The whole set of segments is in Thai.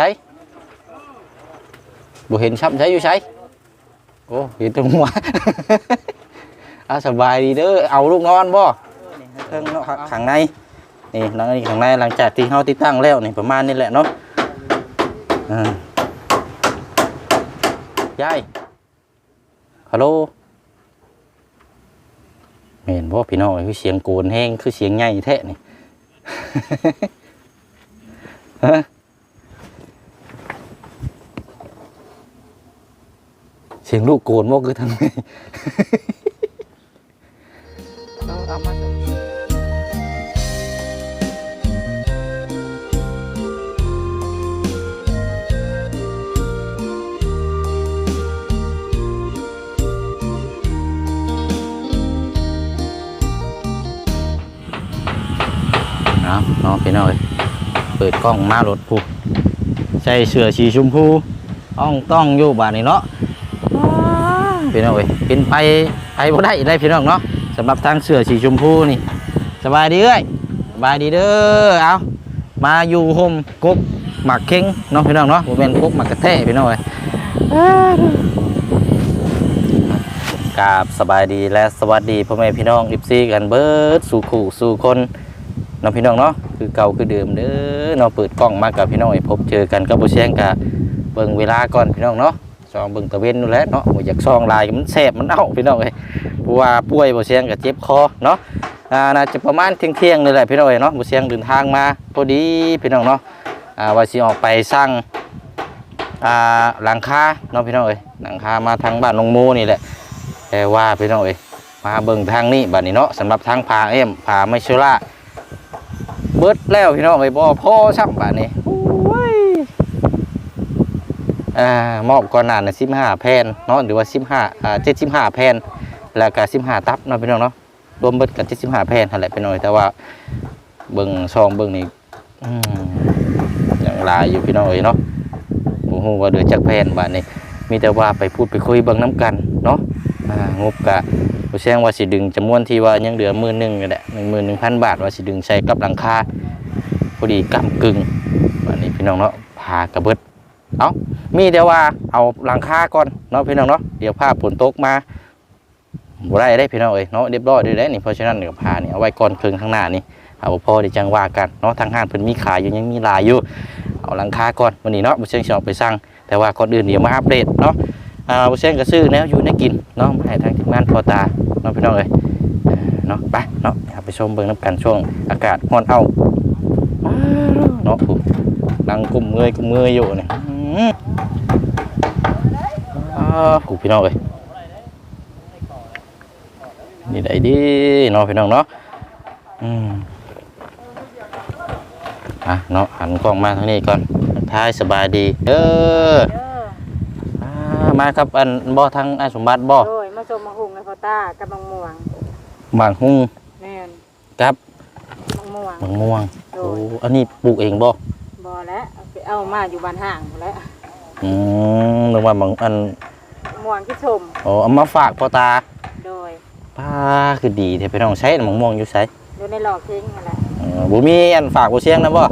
ช่บ่เห็นช้ำใช่อยู่ใช่โอ้เห็นแตรงหัวอาสบายดีเด้อเอาลูกนอนบ่เครื่องเนาะข้างในนี่หลังนี้ข้างในหลังจากที่เฮาติดตั้งแล้วนี่ประมาณนี้แหละเนาะอ่ายายฮัลโหลเห็นบ่พี่น้องคือเสียงโกนแห้งคือเสียงใหญ่แท้นี่ฮะ สียงลูกโกนบ่คือทำไงเอาเอามาใส่เอาเนาะพี่น้อยเปิดกล้องมารถผูใส่เสื้อสีชมพูต้องต้องอยู่บ้านนี้เนาะ พี่น้องโอ้ยเป็นไปไปบ่ได้ได้พี่น้องเนาะสำหรับทางเสือสีชมพูนี่สบายดีเอ้ยสบายดีเด้อเอามาอยู่โฮมกบหมักเข่งเนาะพี่น้องเนาะบ่แม่นกบหมักกระแทพี่น้องเอ้ยกราบสบายดีและสวัสดีพ่อแม่พี่น้องอิฟซีกันเบิดสู่ขู่สู่คนเนาะพี่น้องเนาะคือเก่าคือเดิมเด้อเนาะเปิดกล้องมากับพี่น้องให้พบเจอกันกับบ่เสียงกะเบิ่งเวลาก่อนพี่น้องเนาะ ซองเบิ่งตะเวนนู่นแหละเนาะอยากซองลายมันแสบมันเอ้าพี่น้องเอ้ยเพราะว่าป่วยบ่เสียงก็เจ็บคอเนาะอ่าน่าจะประมาณเที่ยงเที่ยงๆนี่แหละพี่น้องเอ๋ยเนาะบุเสียงเดินทางมาพอดีพี่น้องเนาะอ่าว่าสิออกไปสร้างอ่าหลังคาเนาะพี่น้องเอ๋ยหลังคามาทางบ้านนงโมนี่แหละแต่ว่าพี่น้องเอ๋ยมาเบิ่งทางนี้บัดนี้เนาะสำหรับทางพาเอ็มพาไมเชล่าเบิดแล้วพี่น้องเอ๋ยบ่พอซ้ำบัดนี้ อ่ามอบก่อนหน้าน่ะ15แผ่นเนาะหรือว่า15อ่า75แผ่นแล้วก็15ตับเนาะพี่น้องเนาะรวมเบิดกับที่สิบห้าแผ่นหั่นแหละไปหน่อยแต่ว่าเบิ่งซองเบิ่งนี่อืมยังหลายอยู่พี่น้องเอ้ยเนาะบ่ฮู้ว่าเดือจักแผ่นบาดนี้มีแต่ว่าไปพูดไปคุยเบิ่งน้ำกันเนาะอ่างบกะบ่แซงว่าสิดึงจำนวนที่ว่ายังเหลือมือหนึ่งนี่แหละ11,000บาทว่าสิดึงใช้กับหลังคาพอดีกำกึ่งบาดนี้พี่น้องเนาะพากระเบิด เอามีแต่ว่าเอาหลังคาก่อนเนาะพี่น้องเนาะเดี๋ยวภาพฝนตกมาบ่ได้ได้พี่น้องเอ้ยเนาะเรียบร้อยด้วยได้นี่เพราะฉะนั้นเดี๋ยวพานี่เอาไว้ก่อนครึ่งข้างหน้านี่เอาบ่พอด้จังว่ากันเนาะทางห้างเพิ่นมีขายอยู่ยังมีลายอยู่ เอาหลังคาก่อนวันนี้เนาะบ่เชิงสิออกไปสั่งแต่ว่าก่อนอื่นเดี๋ยวมาอัปเดตเนาะอ่าบ่เชิงก็ซื้อแนวอยู่แนวกินเนาะให้ทางทีมงานพอตาเนาะพี่น้องเอ้ยเนาะไปเนาะไปชมเบิ่งนํกันช่วงอากาศร้อนเอาเนาะผู้นั่งกุมเงยกุมเงยอยู่เนี่อื้ ออ่าผู้พี่น้องเอ้ยนี่ได้ดีเนาะพี่น้องเนาะอืมอะเนาะหันกล้องมาทางนี้ก่อนท้ายสบายดีเด้อเด้ออ่ามาครับอันบ่ทางไอ้สมบัติบ่โดยมาชมมาหุงในพอตากับมังม่วงบางหุ้งแม่นกับมังม่วงบางม่วงโดโอ้ยอันนี้ปลูกเองบ่บ่แล้วเอา ไปเอามาอยู่บ้านห่างพู้นแหล้วอืมนึกว่าบางอันม่วงที่ชมอ๋อเอามาฝากพ่อตาโดยป้าคือดีแท้พี่น้องใช้มะม่วงอยู่ไสอยู่ในหลอกทิ้งนั่นแหละเออบ่มีอันฝากบ่เสียงนะบ่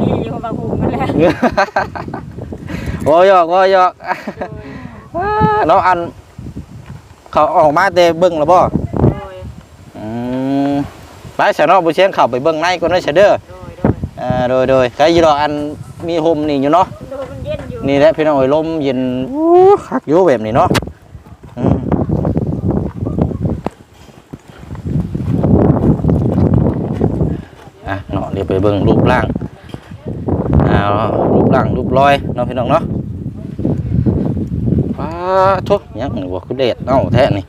มีอยู่บางหุงนั่นแหละโอ้ยอกโอ้ยอกโดยเนาะอัน เขาออกมาแต่เบิ่งแล้วบ่โดยอืมไปเสยเนาะบุเชียงเข้าไปเบิ่งในก่อนเด้อเสยเด้อ โดยโดย อ่าโดยโดยก็อยู่ดอกอัน มีโฮมนี่อยู่เนาะโดยมันเย็นอยู่นี่แหละพี่น้องเอ้ยลมเย็นอู้คักอยู่แบบนี้เนาะอืมอะเนาะเดี๋ยวไปเบิ่งรูปร่างอ่ารูปร่างรูปรอยเนาะพี่น้องเนาะว้าทุกยังนี่บ่คือเด็ดเอ้าแท้นี่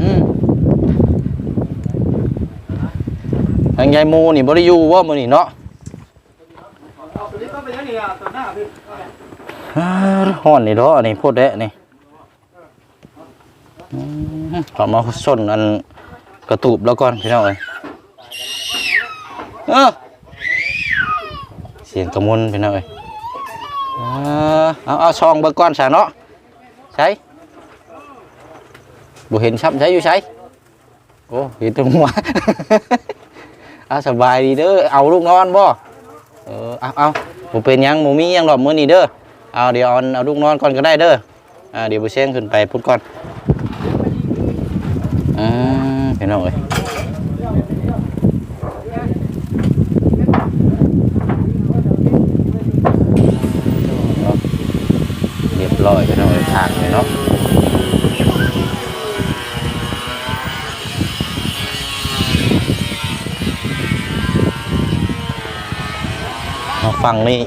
อืมทางยายโมนี่บริยูว่ามือนี่เนาะ อ่อนนี่เนาะนี่พูดได้นี่อืมเอามาส้นอันกระตูบแล้วก่อนพี่น้องเอ้ยเออเสียงกระมุนพี่น้องเอ้ยเอาเอาซองเบิกก้อนสาเนาะใช่บ่เห็นช้ำใช่อยู่ใช่โอ้เห็นตรงหัวอาสบายดีเด้อเอาลูกนอนบ่เออเอาเอา บ่เป็นหยังบ่มีหยังดอกมื้อนี้เด้อเอาเดี๋ยวเอาเอาลูกนอนก่อนก็ได้เด้ออ่าเดี๋ยวบ่เชียงขึ้นไปพุ่นก่อนอ่าพี่น้องเอ้ยเรียบร้อยพี่น้องเอ้ยทางเลยเนาะ มาฟังนี่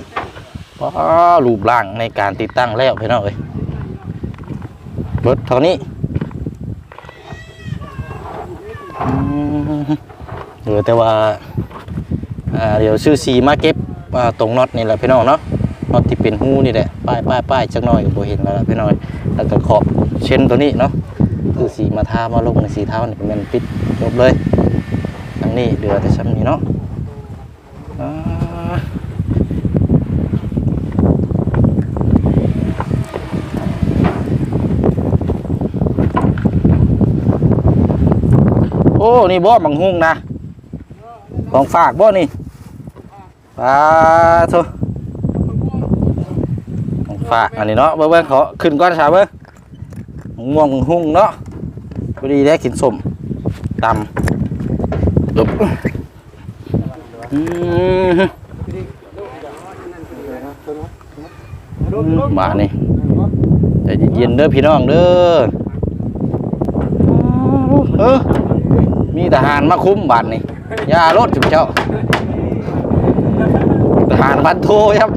ว้ารูปร่างในการติดตั้งแล้วพี่น้องเอ้ยเบิดเท่านี้อืมเอแต่ว่าเดี๋ยวซื้อสีมาเก็บตรงน็อตนี่แหละพี่น้องเนาะน็อตที่เป็นหูนี่แหละป้ายป้ายป้ายจักหน่อยก็บเห็นแล้วพี่น้อยแล้วก็ขอบเช่นตัวนี้เนาะคือสีมาทามาลงในสีเท้านี่มันปิดจบเลยทั้งนี้เหลือแต่ชั้นนี้เนาะอ่า โอ้ นี่บ่บังฮุงนะของฝากบ่นี่ปลาโทของฝากอันนี้เนาะเบิ่งเขอขึ้นก่อนชาเบิ่งม่วงบังฮุงเนาะพอดีได้กินสมตำดุบอืมมานี่ใจเย็นเด้อพี่น้องเด้อเออ มีทหารมาคุ้มบัตรนี่ยารถจุบเจ้าทหารบันโทครับ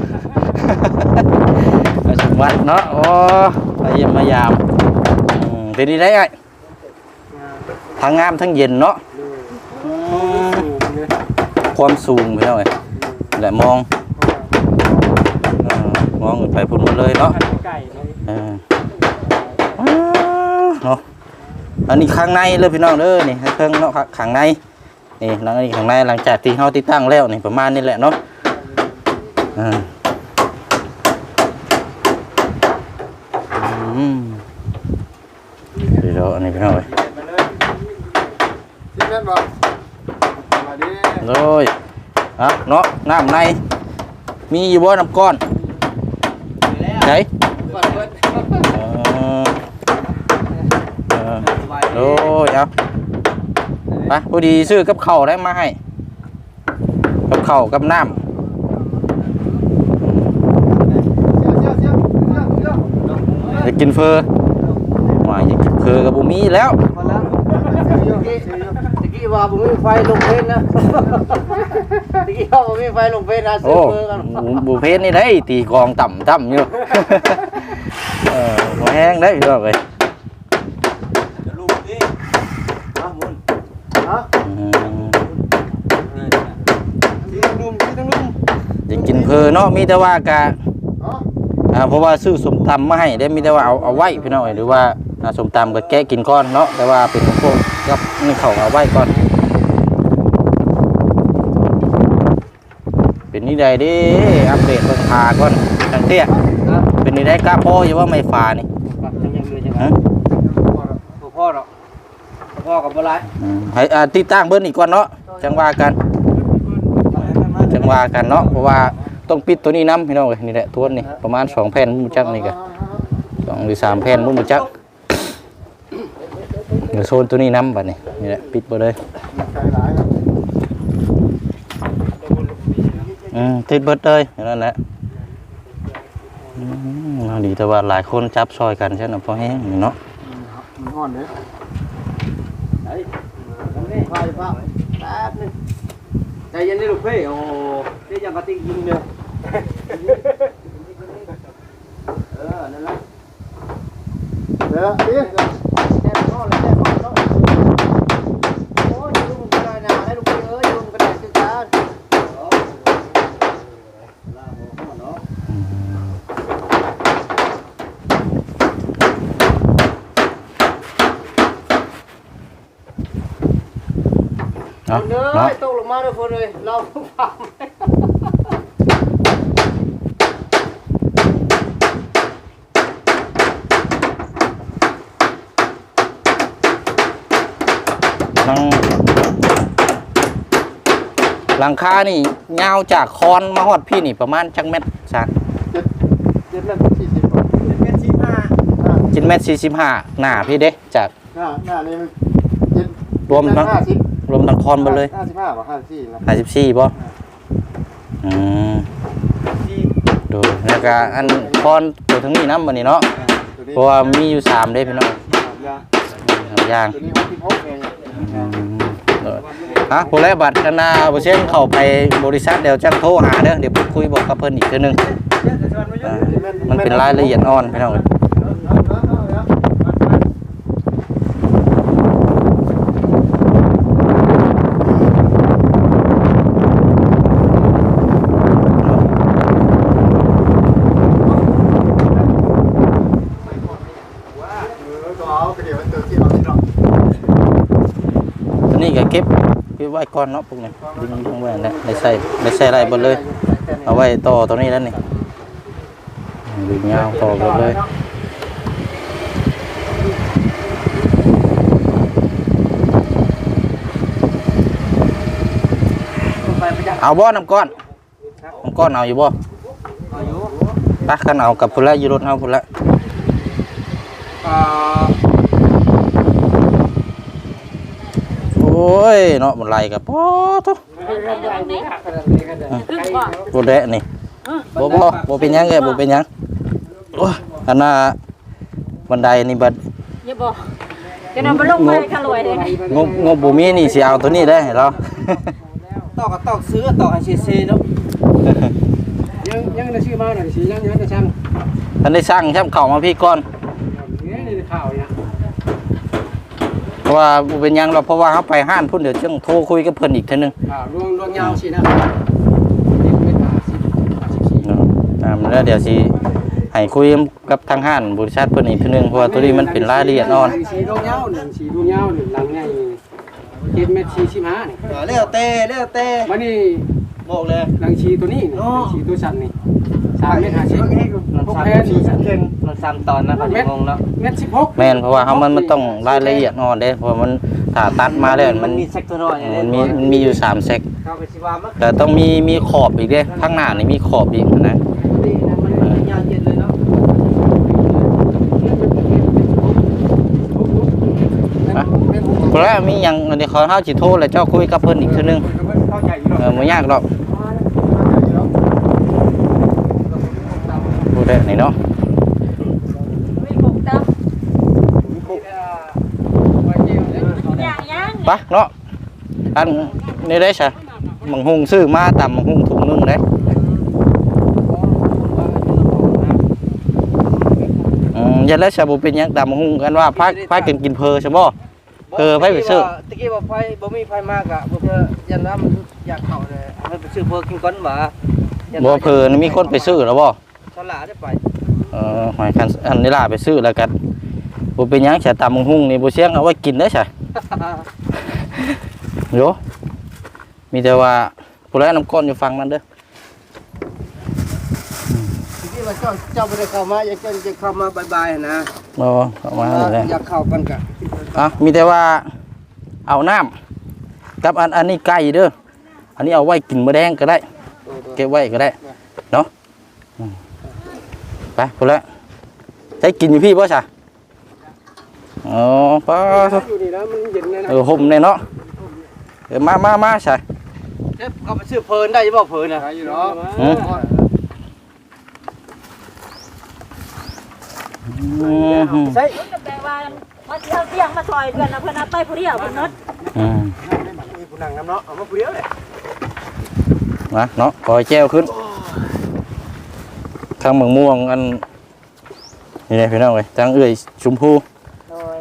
มาชุมวัดเนาะโอ้มาเยี่ยมมายามอืมเป็นดีได้ไงทั้งงามทั้งเย็นเนาะความสูงไปเท่าไหร่แหละมองมองไปพุ่นมดเลยเนาะเนาะ อันนี้ข้างในเลยพี่น้องเด้อนี่เครื่องเนาะข้างในนี่หลังนี้ข้างในหลังจากที่เขาติดตั้งแล้วนี่ประมาณนี้แหละเนาะอ่าอืมเดี๋ยวอันนี้พี่น้องเอ้ยที่แม่นบอกมาดิเลยอะเนาะน้ำในมีอยู่บ่น้ำก้อนไหน ก่อนเพิ่น เออเออโอ้ยเอา ไปพอดีซื้อกับข้าวได้มาให้ กับข้าวกับน้ำเสียวเสียวเสียวเสียวเสียวอยากกินเฟอว่าอยากกินเฟอกับบุมีแล้วพอแล้วเสียวเสียวเสียวตะกี้ว่าผมมีไฟลงเพชรนะตะกี้ว่าผมมีไฟลงเพชรนะซื้โอ้อเบอร์กันบุบุเพชรนี่ได้ตีกลองต่ำต่ำอยู่เออบ่แห้งได้พี่น้องเลย ลูกนี่มาหมุน ฮะ อืม ที่ทั้งนุ่มที่ทั้งนุ่ม อยากกินเฟอเนาะมีแต่ว่ากะฮะอ่าเพราะว่าซื้อสมตำมาให้ได้มีแต่ว่าเอาเอาไว้พี่น้องเอ้ยหรือว่าอ่าสมตำก็แกะกินก่อนเนาะแต่ว่าเป็นของพวกกับนี่เขาเอาไว้ก่อน เป็นนี่ใดเดิอัปเดตราคาก่อนทังเตี้ยครับเป็นนี่ได้กล้าพ่ออยู่ว่าไม่ฟ้านี่ปักยังยังเลยใช่ไหมฮะตัวพ่อหรอกตัวพ่อกับบ่ไรอืมให้อ่าติดตั้งเบิ้ลอีกก่อนเนาะจังว่ากันจังว่ากันเนาะเพราะว่า ต้องปิดตัวนี้น้ำพี่น้องเอ้ยนี่แหละทวนนี่ประมาณสองแผ่นมุจักนี่ก็สองหรือสามแผ่นมุจักเดี๋ยวโซนตัวนี้น้ำบัดนี่นี่แหละปิดไปเลยอืมติดเบิดเลยนั้นแหละอืมเอาดีแต่ว่าหลายคนจับซอยกันใช่ไหมพอแห้งเนาะมันอ่อนเลยไอ้ไฟฟ้าแป๊บนึง ใจเย็นนี่ลูกเพ่โอ้ที่ยังกระติกยิงเลยเออนั่นแหละเดี๋ยวดิแน่นอ นเลยแน่นอนเนาะโอ้ยลูกกระไดหนาได้ลูกเพ่เอ้ยลูกกระไดจุดจ้าลาโมเนาะอืมเนาะเนื้อเนาะตกลงมาเลยคนเลยเราฟังนั่งเอหลังคานี่ยาวจากคอนมาฮอดพี่นี่ประมาณจักเม็ดซะเจ็ดเล่มสี่สิบกว่าเป็นสิบห้าจินเม็ดสี่สิบห้าหน้าพี่เด้จากหน้าหน้านี่มันเจ็ดรวมทั้งห้าสิบ รวมทั้งคอนไปเลยห้าสิบห้าป่ะห้าสิบสี่นะห้าสิบสี่ป่ะอืมดูแล้วก็อันคอนตัวทั้งนี้น้ำมันนี่เนาะตัวนี้เพราะว่ามีอยู่สามเด้พี่น้องยาสามอย่างตัวนี้หกสิบหกเองอืมเออฮะผู้แลบัตรคณะบ่เช่นเข้าไปบริษัทเดี๋ยวจังโทรหาเด้อเดี๋ยวพูดคุยบอกกับเพิ่นอีกเทื่อนึงอ่ามันเป็นรายละเอียดอ่อนพี่น้องเอ้ย ก็เอาไปเดี๋ยวมันเจอที่เราที่เรา อั นนี้ก็เก็บเก็บไว้ก่อนเนาะพวกนี้ดึงดึงไว้นั่นแหละได้ใส่ได้ใส่ไรหมดเลย เอาไว้ต่อตัวนี้แล้วนี่ดึงยาวต่อหมดเลยไปไปจักเอาบ่น้ำก้อนน้ำก้อนเอาอยู่บ่อายุไปขันเอากับพุ่นละอยู่รถเอาพุ่นละ อ่า โอ้ ยเนาะมันไหลกับป๊อทุกบ่บ่แดะนี่บ่บ่บ่เป็นหยังแกบ่เป็นหยังโอ้ยอันน่ะบันไดนี่บัดอย่าบอกจะนำไปลงไปขลวยเลยงบงบบ่มีนี่สิเอาตัวนี้ได้ให้เราตอกก็ตอกซื้อตอกให้ซีซีเนาะยังยังได้ชื่อมาหน่อยสิยังยังได้ช่างท่านได้สั่งแชมเข้ามาพี่ก่อนเนี่ยในข่าวเนี่ย ว่าบ่เป็นหยังหรอกเพราะว่าเฮาไปห้านพุ่นเดี๋ยวจังโทรคุยกับเพิ่นอีกเทื่อนึงข่าวรวงรวงยาวสินะเด็กไม่ผ่าสิผ่าสิบสี่เนาะตามแล้วเดี๋ยวสิให้คุยกับทางห้านบริษัทเพิ่นอีกเทื่อนึงเพราะว่าตัวนี้มันเป็นรายละเอียดอ่อน สีรวงยาวหนึ่งสีรวงยาวหนึ่งหลังเนี่ยเจ็ดเมตรสี่สิบห้านี่เลี้ยวเต้เลี้ยวเต้วันนี้บอกเลยหลังชีตัวนี้หลังชีตัวชันนี่ สามเมตรห้าสิบหกแพนมันซ้ำตอนนะเขาจะงงแล้วเมตรสิบหกแม่นเพราะว่าเฮามันมันต้องรายละเอียดอ่อนเด้เพราะว่ามันถ้าตัดมาแล้วมัมันนมีเซกตัวน้อยมันมีมันมีอยู่สามเซกเข้าไปสิว่ามันแต่ต้องมีมีขอบอีกเด้ข้างหน้านี่มีขอบอีกนะดีนะมันยาวเย็นเลยเนาะเพราะว่ามีหยังอันนี้เขาเฮาสิโทรแล้วเจ้าคุยกับเพิ่นอีกเทื่อนึงเข้าใจอยู่หรอกเออบ่ยากหรอก ดได้นี่เนาะมีกบตำอย่างยังไปเนาะอันนี่ได้ซะมังหุงซื้อมาตำมังหุงถุงหนึงได้อืมอย่าแล้วซะบ่เป็นหยังตำมังหุงกันว่าพาพากันกินเพอใช่บ่เออไปไปซื้อตะกี้ว่าไฟบ่มีไฟมากอะบ่เพื่อยันว่ามันอยากเข้าเลยเอาไปซื้อเพื่อกินก้อนหมาบ่เพอนี่มีคนไปซื้อแล้วบ่ ฉลาดได้ไปเออหอยคันอันนี้ล่ะไปซื้อแล้วกันบ่เป็นหยังซะตำมังหุงนี่บ่เสียงเอาไว้กินได้ซะโยมีแต่ว่าผู้แลน้ำก้อนอยู่ฟังนั้นเด้อตะกี้ว่าเจ้าเจ้าบ่ได้เข้ามาอยากจะจะเข้ามาบายๆนะบ่เข้ามานี่แหละอยากเข้ากันกะอะมีแต่ว่าเอาน้ำกับอันอันนี้ไก่เด้ออันนี้เอาไว้กินมื้อแดงก็ได้ เก็บไว้ก็ได้เนาะอืม ไปผู้แลใช้กินอยู่พี่บ่ซะอ๋อป้าโถ่อยู่นี่แล้วมันเย็นเลยนะเออห่มเนี่ยเนาะเออมามามาใช่เอ๊ะเข้าไปซื้อเพลินได้จะบอกเพลินนะขายอยู่เนาะอืมอืมใช่ก็แปลว่ามาเที่ยวเที่ยงมาซอยกันนะเพิ่นเอาไปผู้เดียวเพิ่นนดอืมมีผู้นั่งน้ำเนาะเอามาผู้เดียวเลยมาเนาะปล่อยแจ้วขึ้น ทางเมืองม่วงอันนี่เลยพี่น้องเลยทางเอื่อยชมพูโดย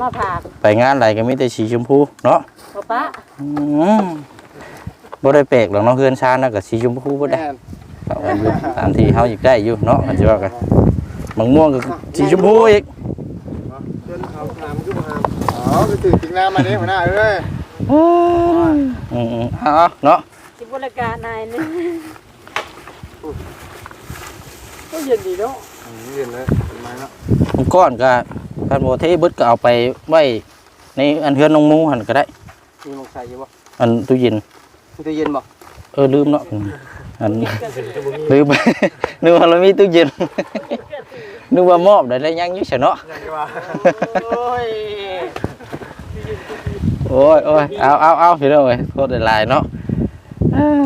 มาผากไปงานอะไรก็มีแต่สีชมพูเนาะบ่ปะอืมบ่ได้แปลกหรอกเนาะเฮือนชาญนะกับสีชมพูบ่ได้แม่นเอากันอยู่ตามที่เฮาอยากได้อยู่เนาะอาจจะว่ากันเมืองม่วงก็สีชมพูอีกเดินเอาหามขึ้นมาหามอ๋อไปตื่นจริงน้ำมาดิหัวหน้าเอ้ยอืมอืมเอาเอาเนาะสิบริการนายนึง ก็เย็นดีเนาะอืมเย็นเลยเป็นไม้เนาะผมก้อนก็การโบเทเบิดก็เอาไปไว้ในอันเฮือนน้องหมูหันก็ได้มีมองใส่อยู่บ่อันตู้เย็นมตู้เย็นบ่เออลืมเนาะอันลืมนึกว่าเรามีตู้เย็นนึกว่ามอบได้แล้วยังอยู่เฉยเนาะโอ้ยโอ้ยโอ้ยเอาเอาเอาพี่น้องเอ้ยโทษหลายๆเนาะอ่า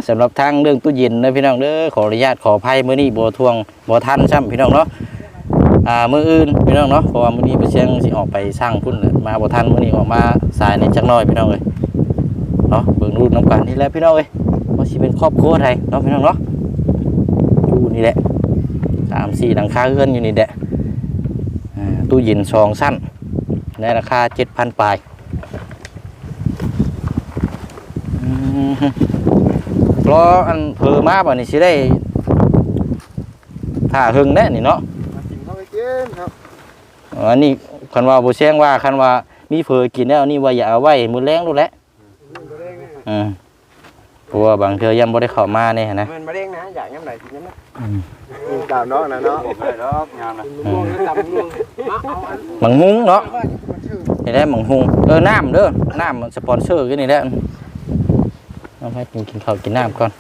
สำหรับทางเรื่องตู้เย็นนะพี่น้องเด้อขออนุญาตขออภัยมื้อนี้บ่ทวงบ่ทันซ้ำพี่น้องเนาะอ่ามื้ออื่นพี่น้องเนาะเพราะว่ามื้อนี้ไปเชียงสิออกไปสร้างพุ่นมาบ่ทันมื้อนี้ออกมาสายในจักหน่อยพี่น้องเอ้ยเนาะเบิ่งรูปน้ำกันนี่แหละพี่น้องเอ้ยว่าสิเป็นครอบครัวไทยเนาะพี่น้องเนาะอยู่นี่แหละสามสี่หลังคาเรือนอยู่นี่แหละตู้เย็นสองสั้นในราคา7,000ปลายอืม รออันเพอมาบ่นี่สิได้ถ้าหึงแน่นี่เนาะมากินข้าวไปกินครับอันนี้คันว่าบ่แซงว่าคันว่ามีเพอกินแล้วอันนี่ว่าอย่าเอาไว้มื้อแรงดูแหละอืมเพราะว่าบางเทื่อยังบ่ได้เข้ามาเนี่ยนะมันมาเด้งนะอยากยำไหนกินยำนั้นกินตามน้องนะเนาะได้ดอกงามนะอืมตับม่วงมาเอาอันมังหุงเนาะนี่ได้มังหุงเออน้ำเด้อน้ำมันสปอนเซอร์กันนี่แหละ เอาให้กินกินข้าวกินน้ำก่อน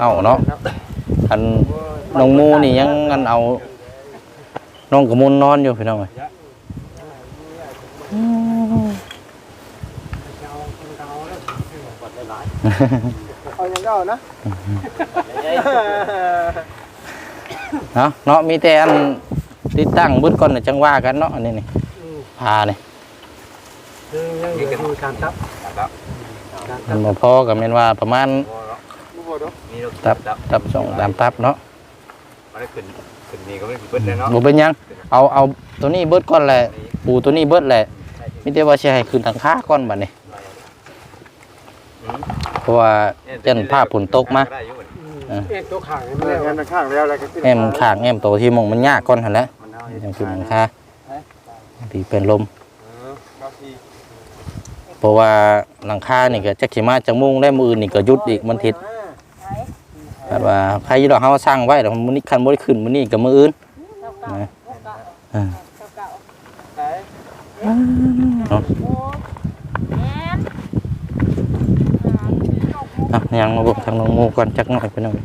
เอาเนาะอันน้องหมูนี่ยังอันเอาน้องกระมุนนอนอยู่พี่น้องเอ้ยเอาอย่างเก่านะเนาะเนาะมีแต่อันติดตั้งเบื้องก่อนน่ะจังว่ากันเนาะอันนี้นี่พานี่ยั งอยู่ดูการตับมันบ่พอกับแม่นว่าประมาณบ่บ่ดอกนี่เราตับตับสองตามตับเนาะมาได้ขึ้นขึ้นนี่ก็ไม่ผิดเบิ้ลเลยเนาะบ่เป็นหยังเอาเอาตัวนี้เบิดก่อนแหละปูตัวนี้เบิดแหละมีแต่ว่าสิให้ขึ้นทางค้าก่อนบัดนี้เพราะว่าเจ้นภาพฝนตกมาได้อยู่เอ็กตัวขางเอองั้นข้างแล้วแล้วก็ขึ้นแอมข้างแอมโตที่หมองมันยากก่อนหั่นแหละมันเอาจังขึ้นทางค้าที่เป็นลม เออครับพี่เพราะว่าหลังคานี่ก็จักสิมาจังมุ่งได้มื้ออื่นนี่ก็หยุดอีกมันทิศแบบว่าใครอยู่ดอกเฮาสร้างไว้แล้วมื้อนี้คันบ่ได้ขึ้นมื้อนี้ก็มื้ออื่นนะอ่าอะยังมาเบอกทางน้องโมก่อนจักหน่อยไปหน่อย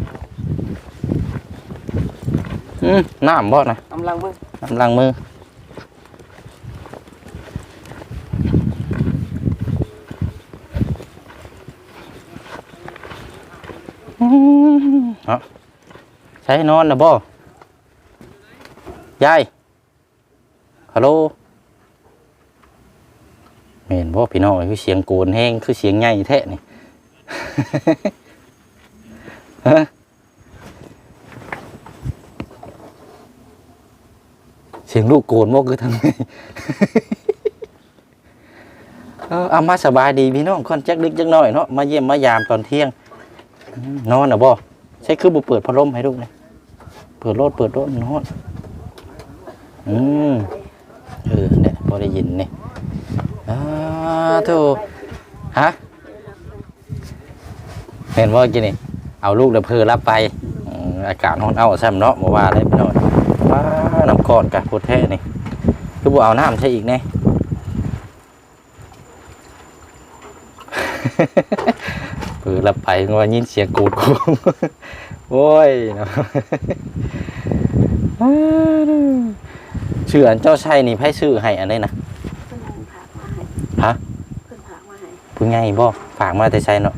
อืมน้ำบ่นะกำลังมือน้ำล้างมืออืมเอา ใช้นอนนะบ่ยายฮัลโหลเห็นบ่พี่น้องคือเสียงโกนแห้งคือเสียงใหญ่แท้นี่ฮะเสียงลูกโกนบ่คือทางไหนเออเอามาสบายดีพี่น้องคนจักดึกจักหน่อยเนาะมาเยี่ยมมายามตอนเที่ยง นอนน่ะบ่ใช่คือบ่เปิดพัดลมให้ลูกเลยเปิดโลดเปิดโลดนอนอืมเออเนี่ยพอได้ยินนี่อ้าโธ่ฮะเห็นว่ากินนี่เอาลูกเดบเพลรับไปอากาศร้อนเอาแซ้ำเนาะเมื่อวานเลยพี่น้อยว้าน้ำก้อนกะพุดแท้นี่คือบ่เอาน้ำใช่อีกแน่ เพือรับไปว่ายินเสียงกูดกูโอ้ยเนาะชื่ออันเจ้าชัยนี่ไพ่ชื่อให้อันนี้นะฮะเพิ่นพากมาให้ผู้ใหญ่บ่ฝากมาแต่ใช่เนาะ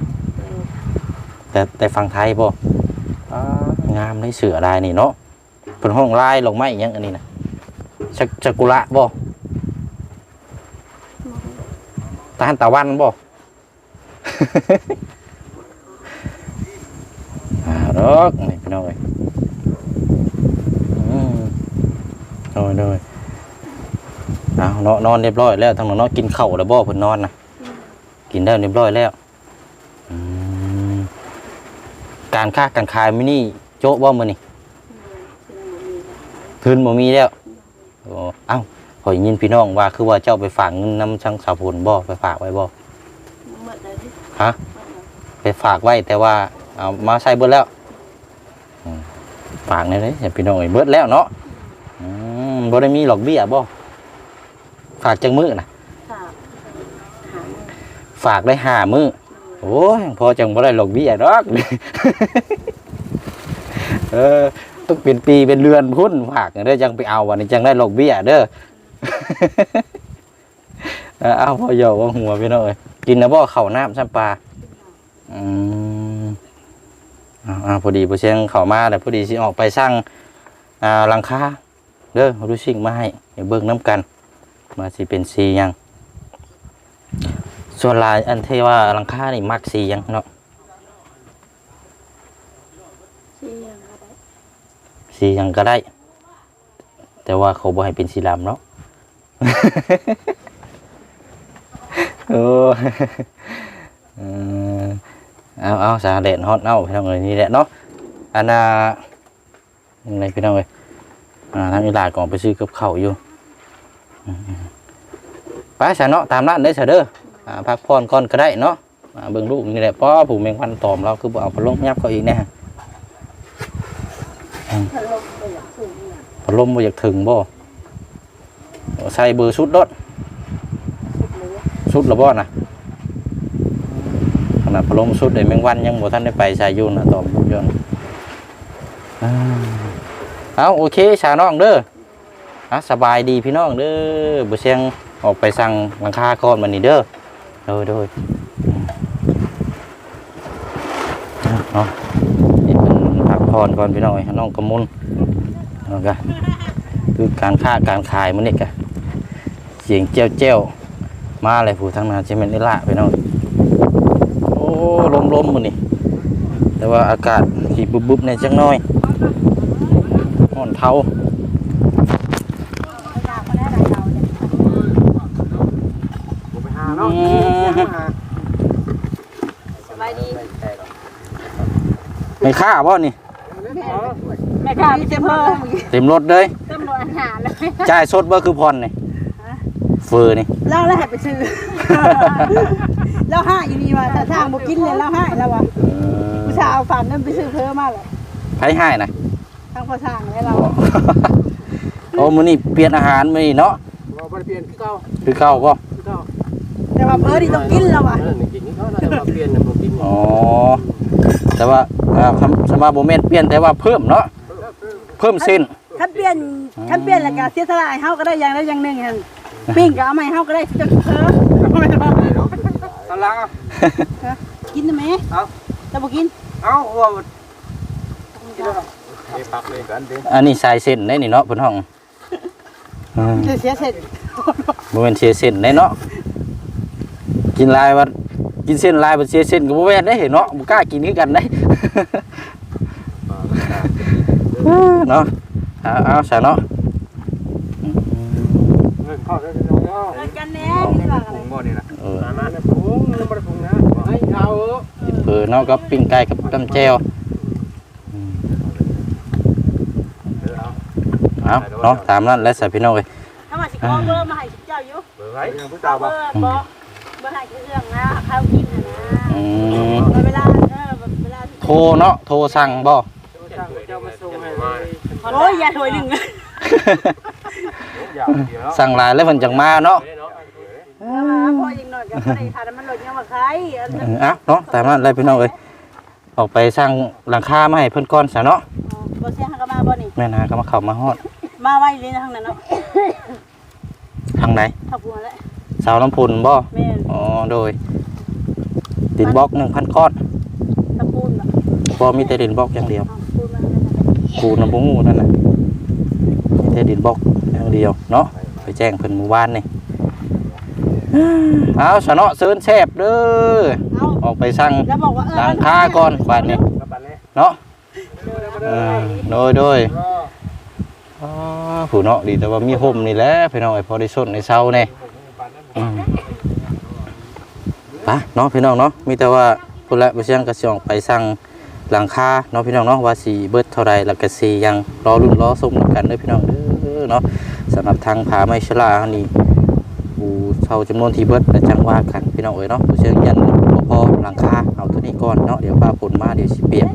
แต่แต่ฟังไทยบ่อ่างามได้เสือลายนี่เนาะเป็นห้องลายลงไม้อิหยังอันนี้นะชักชักกุระบ่ตาหันตะวันบ่อ่า ดอกนี่พี่น้องเอ้ยอืมโดยโดยเอาเนาะนอนเรียบร้อยแล้วทั้งน้องๆกินข้าวแล้วบ่เพิ่นนอนนะกินได้เรียบร้อยแล้วอืมการค้าการขายมินี่โจ๊ะบ่มื้อนี่คืนบ่มีแล้วโอ้เอ้าขอยยินพี่น้องว่าคือว่าเจ้าไปฝากเงินนำช่างสาวผลบ่ไปฝากไว้บ่หมดเลยที่ฮะไปฝากไว้แต่ว่าเอามาใช้เบิดแล้วอืม ฝากในนี้อย่าพี่น้องเอ้ยเบิดแล้วเนาะบ่ได้มีหรอกเบี้ยบ่ฝากจังมือนะฝากได้ห้ามือโอ้ยพอจังบ่ได้หลอกเบี้ยดอกเออต้องเป็นปีเป็นเดือนพุ่นฝากเด้อจังไปเอาวันนี้จังได้หลอกเบี้ยเด้อเอาพอเยาว่าหัวพี่น้องเอ้ยกินนะบ่เข้าน้ำซ้ำปลาอืม อาเอาพอดีพอเชียงเข้ามาแล้วพอดีสิออกไปสร้างอ่าหลังคาเด้อเอาดูสิ่งมาให้เดี๋ยวเบิ่งน้ำกันมาสิเป็นสีหยังส่วนลายอันที่ว่าหลังคานี่มักสีหยังเนาะสีเหลืองก็ได้สีหยังก็ได้ แต่ว่าเขาบ่ให้เป็นสีดำเนาะโอ้ เอาเอาสาเด็ดฮอตเอาพี่น้องเอ้ยนี่แหละเนาะอันน่ะยังไงพี่น้องเอ้ยอ่าทางอีหลาดก่อนไปซื้อกับข้าอยู่ไปซะเนาะตามร้านได้ซะเด้ออ่าพักผ่อนก่อนก็ได้เนาะอ่าเบิ่งลูกนี่แหละป้อผูกแมงวันตอมเราคือบ่เอาพัดลมยับเขาอีกแน่พัดลมไปอย่างสูงพัดลมบ่อยากถึงบ่ใส่เบอร์ชุดรถสุดเลยชุดละบ่นะ ขนาดพัดลมชุดได้แมงวันยังบ่ทันได้ไปใส่อยู่นะตอมรถยนต์อ่าเอาโอเคชาน้องเด้ออะสบายดีพี่น้องเด้อบ่เสียงออกไปสั่งหลังคาก่อนมันนี่เด้อโดยโดยเนาะนี่เป็นพักผ่อนก่อนพี่น้องน้องกำมุนแล้วก็คือการค้าการขายมันนี่กะเสียงเจ้วเจ้วมาเลยผู้ทั้งนั้นจะเป็นนิละพี่น้อง ลมลมมันนี่แต่ว่าอากาศขี่บุบบุบๆในอยจังน้อยห่อนเท้ายากมาได้หลายเราเนี่ยผมไปหาเนาะหาสบายดีไม่ค่าบ่นี่แม่ค่ะมีแต่เพิ่มเต็มรถเลยตำรวจอาหารเลยจ่ายสดบ่คือผ่อนนี่เฟอร์นี่เล่าแล้วให้ไปซื้อ เล่าห้าอยู่นี่ว่าถ้าทางบ่กินเลยเล่าห้าแล้วว่ะเออผู้ชายเอาฝันนั้นไปซื้อเพิ่มมาเลยไผให้นะทางพ่อสร้างแล้วเราโอ้มื้อนี้เปลี่ยนอาหารมื้อนี้เนาะว่าบ่ได้เปลี่ยนคือเก่าคือเก่าบ่คือเก่าแต่ว่าเพิ่นนี่ต้องกินแล้วว่ะเออนี่กินนี่เขาน่าจะมาเปลี่ยนน่ะบ่กินอ๋อแต่ว่าอ่าคำสมาบ่แม่นเปลี่ยนแต่ว่าเพิ่มเนาะเพิ่มเส้นคันเปลี่ยนคันเปลี่ยนแล้วก็เสียสละให้เฮาก็ได้อย่างใดอย่างหนึงหั่นปิ้งก็เอามาให้เฮาก็ได้จักเพิ่ม ตารางอะกินได้ไหมเอาแต่บ่กิน เอาว่าไอ้ปักเลยกันดิอันนี้สายเส้นได้นี่เนาะเพิ่นห้องอืมจะเสียเสร็จบ่แม่นเสียเส้นได้เนาะกินหลายว่ากินเส้นหลายบ่เสียเส้นก็บ่แม่นได้เนาะบ่กล้ากินคือกันได้เนาะเอาเอาซะเนาะเงินเข้าได้เนาะเอิ้นกันแหน่กินว่าอะไรบ่นี่นะ เออมาเนี่ยปรุงมันบ่ได้ปรุงนะให้เอาสิเผลอเนาะกับปิ้งไก่กับตำแจ่วอืมเอาเนาะตามนั้นแหละสะพี่น้องเอ้ยถ้าว่าสิขอเบอร์มาให้เจ้าอยู่เบอร์ไว้ยังผู้เจ้าเจ้าเบบ่อร์บ่บ่ให้เครื่องนะข้าวกินน่ะนะอืมเวลาเออเวลาโทรเนาะโทรสั่งบ่เจ้ามาส่งให้โอ้ยอย่าถอยหนึ่งอย่าเดี๋ยวสั่งหลายแล้วเพิ่นจังมาเนาะ พออีกหน่อยก็บ่ได้ค่ะมันหลดยังว่าใครอันเอนั้นอเอาเนาะตามนั้นเลยพี่น้องเอ้ยออกไปสร้างหลังคามาให้เพิ่นก่อนซะเนาะบ่เสียหาก็มาบ่นี่แม่นาก็มาเข้ามาฮอด มาไว้เลยนะทางนั้นเนาะทางไหนทับหัวแล้วสาวน้ำพุนบ่แม่นอ๋อโดยดินบล็อก1,000ก้อนตะปูนแบบบ่มีแต่ดินบล็อกอย่างเดียวปูนมากูน้ำบ่ฮู้นั่นน่ะมีแต่ดินบล็อกอย่างเดียวเนาะไปแจ้งเพิ่นหมู่บ้านนี่ เอาซะเนาะเชิญแซ่บเด้อเอาออกไปสร้างแล้วบอกว่าเออหลังคาก่อนบาดนี้กับปันเลยเนาะเออโดยโดยอ๋อผู้เนาะดีแต่ว่ามีห่มนี่แหละพี่น้องไอ้พอได้สดในเช้าแน่อืมไปเนาะพี่น้องเนาะมีแต่ว่าพุ่นละบ่เชียงก็สิออกไปสั่งหลังคาเนาะพี่น้องเนาะว่าสิเบิดเท่าใดแล้วก็สิยังรอรุ่นรอส้มนำกันเด้อพี่น้องเด้อเนาะสำหรับทางผาไม้ชลาเฮานี่ผู้ เอาจำนวนที่เบิดจังว่ากันพี่น้องเอ๋ยเนาะเชิงยันพอหลังคาเอาตัวนี้ก่อนเนาะเดี๋ยวป้าผลมาเดี๋ยวชิเปียก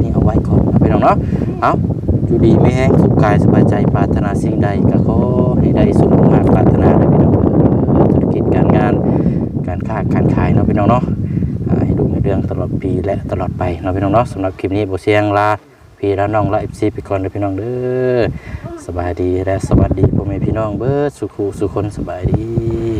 นี่เอาไว้ก่อนพี่น้องเนาะเอาอยู่ดีไม่แห้งสุขกายสบายใจปรารถนาสิ่งใดก็ขอให้ได้สมหวังปรารถนาเลยพี่น้องธุรกิจการงานการค้าการขายเนาะพี่น้องเนาะให้ดูในเรื่องตลอดปีและตลอดไปเนาะพี่น้องเนาะสำหรับคลิปนี้โบเชียงลาพี่และน้องและเอฟซีไปก่อนเลยพี่น้องเด้อ สบายดีและสวัสดีพ่อแม่พี่น้องเบิร์ดสุขูสุคนสบายดี